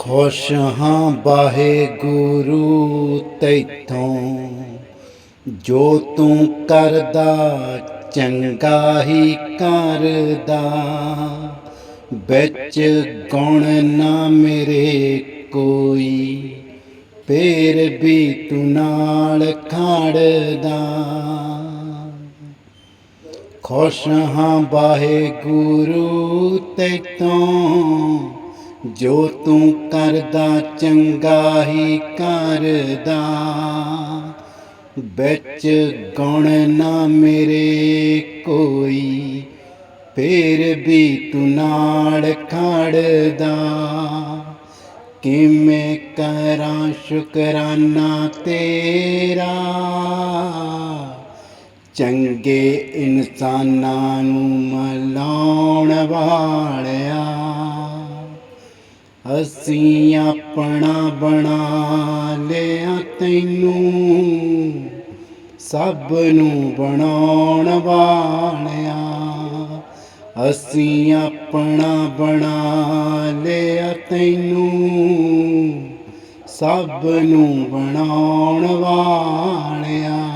ਖੁਸ਼ ਹਾਂ ਵਾਹਿਗੁਰੂ ਤੈਥੋਂ, ਜੋ ਤੂੰ ਕਰਦਾ ਚੰਗਾ ਹੀ ਕਰਦਾ। ਵਿੱਚ ਗੁਣ ਨਾ ਮੇਰੇ ਕੋਈ, ਫੇਰ ਵੀ ਤੂੰ ਨਾਲ ਖੜਦਾ। ਖੁਸ਼ ਹਾਂ ਵਾਹਿਗੁਰੂ ਤੈਥੋਂ ਜੋ ਤੂੰ ਕਰਦਾ, ਚੰਗਾ ਹੀ ਕਰਦਾ। ਵਿੱਚ ਗੁਣ ਨਾ ਮੇਰੇ ਕੋਈ, ਫੇਰ ਵੀ ਤੂੰ ਨਾਲ ਖੜਦਾ। ਕਿਵੇਂ ਕਰਾਂ ਸ਼ੁਕਰਾਨਾ ਤੇਰਾ? ਚੰਗੇ ਇਨਸਾਨਾਂ ਨੂੰ ਮਲਾਉਣ ਵਾਲਿਆ। ਅਸੀਂ ਆਪਣਾ ਬਣਾ ਲਿਆ ਤੈਨੂੰ। ਸਭ ਨੂੰ ਬਣਾਉਣ ਵਾਲਿਆ। ਅਸੀਂ ਆਪਣਾ ਬਣਾ ਲਿਆ ਤੈਨੂੰ। ਸਭ ਨੂੰ ਬਣਾਉਣ ਵਾਲਿਆ।